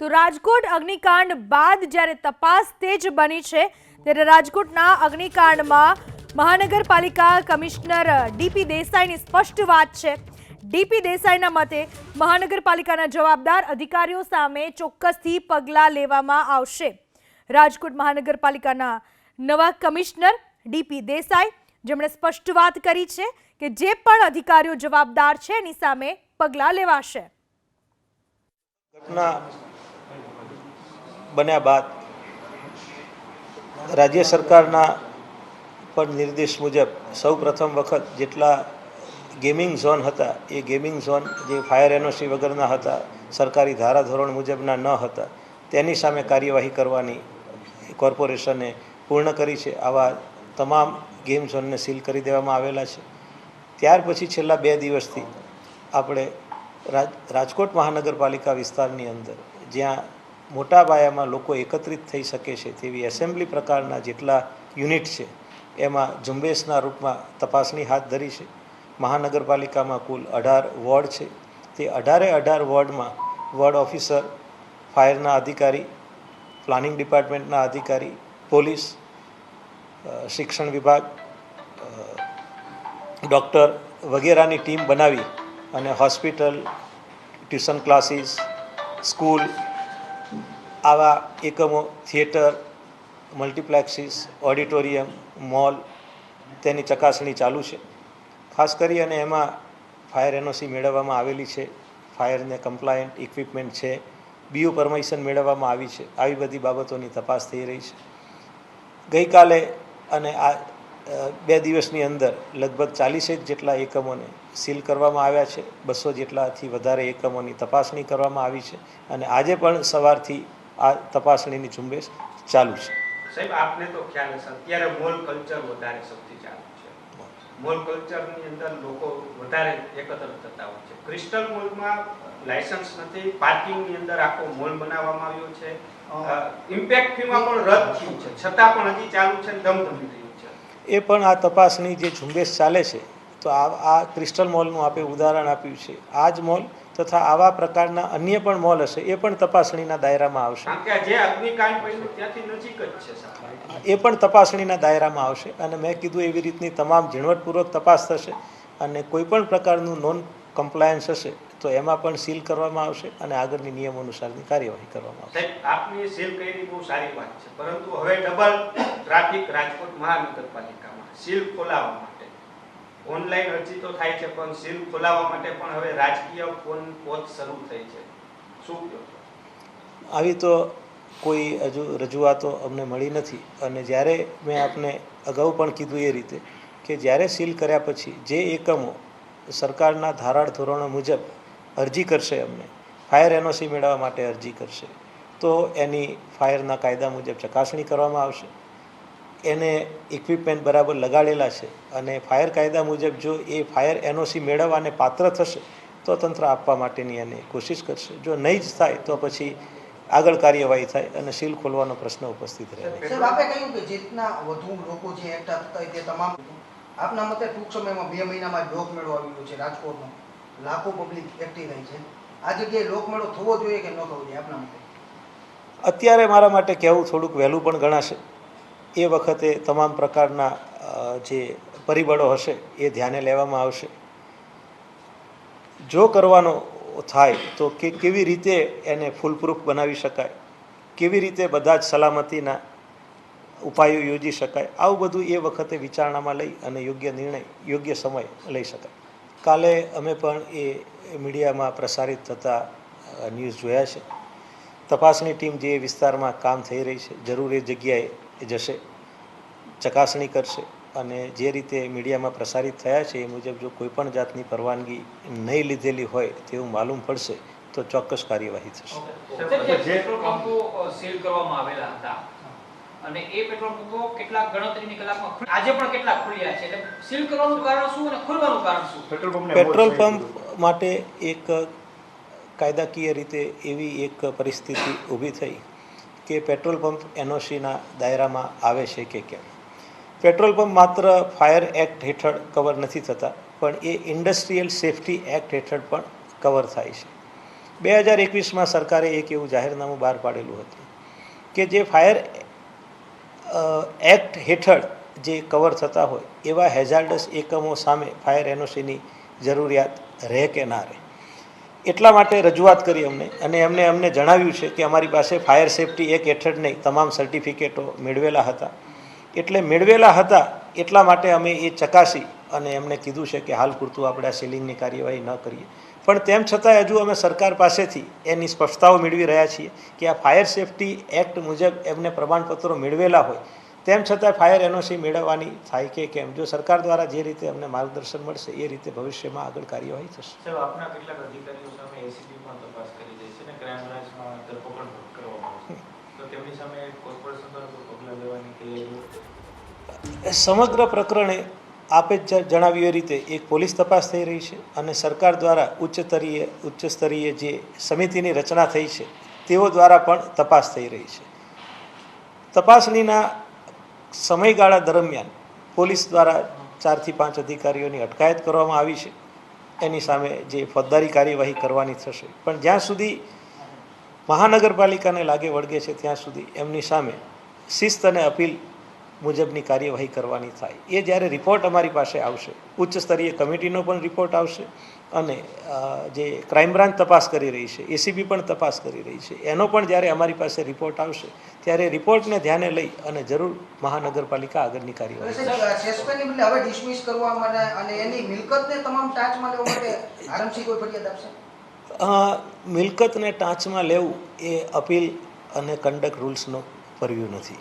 તો રાજકોટ અગ્નિકાંડ બાદ જ્યારે તપાસ તેજ બની છે, ત્યારે રાજકોટના અગ્નિકાંડમાં મહાનગરપાલિકા કમિશનર ડીપી દેસાઈની સ્પષ્ટ વાત છે. ડીપી દેસાઈના મતે મહાનગરપાલિકાના જવાબદાર અધિકારીઓ સામે ચોક્કસથી પગલાં લેવામાં આવશે. રાજકોટ મહાનગરપાલિકાના નવા કમિશનર ડીપી દેસાઈ જેમણે સ્પષ્ટ વાત કરી છે કે જે પણ અધિકારીઓ જવાબદાર છે, એની સામે પગલાં લેવાશે. ઘટના બન્યા બાદ રાજ્ય સરકારના પણ નિર્દેશ મુજબ સૌ પ્રથમ વખત જેટલા ગેમિંગ ઝોન હતા, એ ગેમિંગ ઝોન જે ફાયર એનઓસી વગરના હતા, સરકારી ધારાધોરણ મુજબના ન હતા, તેની સામે કાર્યવાહી કરવાની કોર્પોરેશને પૂર્ણ કરી છે. આવા તમામ ગેમ ઝોનને સીલ કરી દેવામાં આવેલા છે. ત્યાર પછી છેલ્લા બે દિવસથી આપણે રાજ, રાજકોટ મહાનગરપાલિકા વિસ્તારની અંદર જ્યાં મોટા પાયામાં લોકો એકત્રિત થઈ શકે છે તેવી એસેમ્બલી પ્રકારના જેટલા યુનિટ છે, એમાં ઝુંબેશના રૂપમાં તપાસણી હાથ ધરી છે. મહાનગરપાલિકામાં કુલ અઢાર વોર્ડ છે. તે અઢારે અઢાર વોર્ડમાં વોર્ડ ઓફિસર, ફાયરના અધિકારી, પ્લાનિંગ ડિપાર્ટમેન્ટના અધિકારી, પોલીસ શિક્ષણ વિભાગ ડૉક્ટર વગેરેની ટીમ બનાવી અને હોસ્પિટલ, ટ્યુશન ક્લાસીસ, સ્કૂલ આવા એકમો, થિયેટર, મલ્ટીપ્લેક્સીસ, ઓડિટોરિયમ, મોલ તેની ચકાસણી ચાલુ છે. ખાસ કરી અને એમાં ફાયર એનઓસી મેળવવામાં આવેલી છે. ફાયરને કમ્પ્લાયન્ટ ઇક્વિપમેન્ટ છે. બીયુ પરમિશન મેળવવામાં આવી છે. આવી બધી બાબતોની તપાસ થઈ રહી છે. ગઈકાલે અને આ બે દિવસની અંદર લગભગ ચાલીસેક જેટલા એકમોને સીલ કરવામાં આવ્યા છે, બસો જેટલાથી વધારે એકમોની તપાસણી કરવામાં આવી છે અને આજે પણ સવારથી આ તપાસણીની ઝુંબેશ ચાલુ છે. સાહેબ, આપને તો ખ્યાલ હશે, અત્યારે મોલ કલ્ચર વધારે સૌથી ચાલુ છે. મોલ કલ્ચરની અંદર લોકો વધારે એકત્ર થતા હોય છે. ક્રિસ્ટલ મોલમાં લાયસન્સ નથી, પાર્કિંગની અંદર આખો મોલ બનાવવામાં આવ્યો છે. ઇમ્પેક્ટ ફીમાં પણ રદ થયું છે. છતાં પણ હજી ચાલુ છે ધમધમી રહ્યું એ પણ આ તપાસની જે ઝુંબેશ ચાલે છે તો આ આ ક્રિસ્ટલ મોલનું આપે ઉદાહરણ આપ્યું છે. આ જ મોલ તથા આવા પ્રકારના અન્ય પણ મોલ હશે એ પણ તપાસણીના દાયરામાં આવશે. એ પણ તપાસણીના દાયરામાં આવશે અને મેં કીધું એવી રીતની તમામ ઝીણવટપૂર્વક તપાસ થશે અને કોઈ પણ પ્રકારનું નોન કમ્પ્લાયન્સ હશે તો એમાં પણ સીલ કરવામાં આવશે અને આગળની નિયમ અનુસારની કાર્યવાહી કરવામાં આવશે. આપની સીલ કરી બહુ સારી વાત છે પરંતુ હવે ડબલ ટ્રાફિક રાજકોટ મહાનગરપાલિકામાં સીલ ખોલાવવા માટે. ઓનલાઈન અરજી તો થાય છે પણ સીલ ખોલાવવા માટે પણ હવે રાજકીય ફોન પોત શરૂ થઈ છે. શું આવી તો કોઈ હજુ રજૂઆતો અમને મળી નથી અને જ્યારે મેં આપને અગાઉ પણ કીધું એ રીતે કે જ્યારે સીલ કર્યા પછી જે એકમો સરકારના ધારાળ ધોરણો મુજબ અરજી કરશે અમને. ફાયર એનઓસી મેળવવા માટે અરજી કરશે. તો એની ફાયરના કાયદા મુજબ ચકાસણી કરવામાં આવશે. એને ઇક્વિપમેન્ટ બરાબર લગાડેલા છે અને ફાયર કાયદા મુજબ જો એ ફાયર એનઓસી મેળવવાને પાત્ર થશે, તો તંત્ર આપવા માટેની એને કોશિશ કરશે. જો નહીં જ થાય, તો પછી આગળ કાર્યવાહી થાય અને સીલ ખોલવાનો પ્રશ્ન ઉપસ્થિત રહે. છે આપે કહ્યું કે જેટના વધુ લોકો જે એકઠા થતા તે તમામ આપના મતે ટૂંક સમયમાં બે મહિનામાં જ લોકમેળો આવી ગયો છે રાજકોટનો. લાખો પબ્લિક એકઠી થઈ છે. આ જગ્યાએ લોકમેળો થવો જોઈએ કે ન થવો જોઈએ આપના મતે? અત્યારે મારા માટે કહેવું થોડુંક વહેલું પણ ગણાશે. એ વખતે તમામ પ્રકારના જે પરિબળો હશે એ ધ્યાને લેવામાં આવશે. જો કરવાનો થાય તો કે, કેવી રીતે એને ફૂલપ્રૂફ બનાવી શકાય? કેવી રીતે બધા જ સલામતીના ઉપાયો યોજી શકાય. આવું બધું એ વખતે વિચારણામાં લઈ અને યોગ્ય નિર્ણય, યોગ્ય સમય લઈ શકાય. કાલે અમે પણ એ મીડિયામાં પ્રસારિત થતા ન્યૂઝ જોયા છે. તપાસની ટીમ જે વિસ્તારમાં કામ થઈ રહી છે, જરૂર એ જગ્યાએ જશે, ચકાસણી કરશે અને જે રીતે મીડિયામાં પ્રસારિત થયા છે એ મુજબ જો કોઈપણ જાતની પરવાનગી નહીં લીધેલી હોય તેવું માલુમ પડશે તો ચોક્કસ કાર્યવાહી થશે. જે સીલ કરવામાં આવેલા હતા અને એ પેટ્રોલ પંપો કેટલા ગણતરીની કલાકમાં આજે પણ કેટલા ખુલ્યા છે. એટલે સીલ કરવાનું કારણ શું અને ખોલવાનું કારણ શું? પેટ્રોલ પંપ માટે એક કાયદાકીય રીતે એવી એક પરિસ્થિતિ ઊભી થઈ કે પેટ્રોલ પંપ એનઓસીના દાયરામાં આવે છે કે કેમ. પેટ્રોલ પંપ માત્ર ફાયર એક્ટ હેઠળ કવર નથી થતા પણ એ ઇન્ડસ્ટ્રીયલ સેફટી એક્ટ હેઠળ પણ કવર થાય છે. બે હજાર એકવીસમાં સરકારે એક એવું જાહેરનામું બહાર પાડેલું હતું કે જે ફાયર એક્ટ હેઠળ જે કવર થતા હોય એવા હેઝાર્ડસ એકમો સામે ફાયર એનઓસીની જરૂરિયાત રહે કે ના રહે. એટલા માટે રજૂઆત કરી અમને અને એમને અમને જણાવ્યું છે કે અમારી પાસે ફાયર સેફટી એક હેઠળ નહીં, તમામ સર્ટિફિકેટો મેળવેલા હતા. એટલે મેળવેલા હતા એટલા માટે અમે એ ચકાસી અને એમને કીધું છે કે હાલ પૂરતું આપણે આ સીલિંગની કાર્યવાહી ન કરીએ. પણ તેમ છતાં હજુ અમે સરકાર પાસેથી એની સ્પષ્ટતાઓ મેળવી રહ્યા છીએ કે આ ફાયર સેફટી એક્ટ મુજબ એમને પ્રમાણપત્રો મેળવેલા હોય. તેમ છતાં ફાયર એનઓસી મેળવવાની થાય કે કેમ? જો સરકાર દ્વારા જે રીતે અમને માર્ગદર્શન મળશે એ રીતે ભવિષ્યમાં આગળ કાર્યવાહી થશે. સમગ્ર પ્રકરણે આપે જ જણાવ્યું એ રીતે એક પોલીસ તપાસ થઈ રહી છે અને સરકાર દ્વારા ઉચ્ચ સ્તરીય ઉચ્ચ સ્તરીય જે સમિતિની રચના થઈ છે, તેઓ દ્વારા પણ તપાસ થઈ રહી છે. તપાસણીના સમયગાળા દરમિયાન પોલીસ દ્વારા ચારથી પાંચ અધિકારીઓની અટકાયત કરવામાં આવી છે. એની સામે જે ફોજદારી કાર્યવાહી કરવાની થશે. પણ જ્યાં સુધી મહાનગરપાલિકાને લાગે વળગે છે, ત્યાં સુધી એમની સામે શિસ્ત અને અપીલ મુજબની કાર્યવાહી કરવાની થાય. એ જ્યારે રિપોર્ટ અમારી પાસે આવશે ઉચ્ચ સ્તરીય કમિટીનો પણ રિપોર્ટ આવશે અને જે ક્રાઇમ બ્રાન્ચ તપાસ કરી રહી છે એસીબી પણ તપાસ કરી રહી છે એનો પણ જ્યારે અમારી પાસે રિપોર્ટ આવશે ત્યારે રિપોર્ટને ધ્યાને લઈ અને જરૂર મહાનગરપાલિકા આગળની કાર્યવાહી મિલકતને ટાંચમાં લેવું એ અપીલ અને કંડક રૂલ્સનો પરવ્યુ નથી.